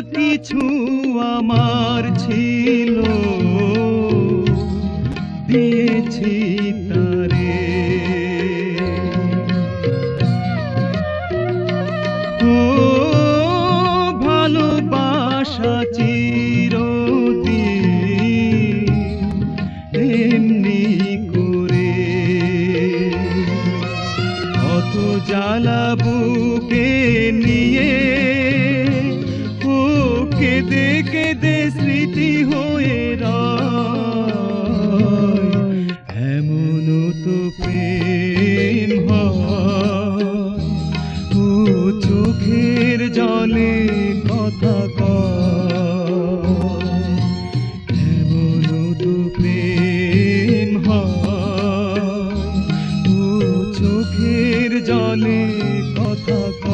কিছু আমার ছিল। দিয়েছি তারে। ও ভালোবাসা চিরদিন এমনি করে। অত জ্বালা বুকে দে স্মৃতি হয়ে এমন তো প্রেম ও চোখের জলে কথা এমন তো প্রেম ও চোখের জলে কথা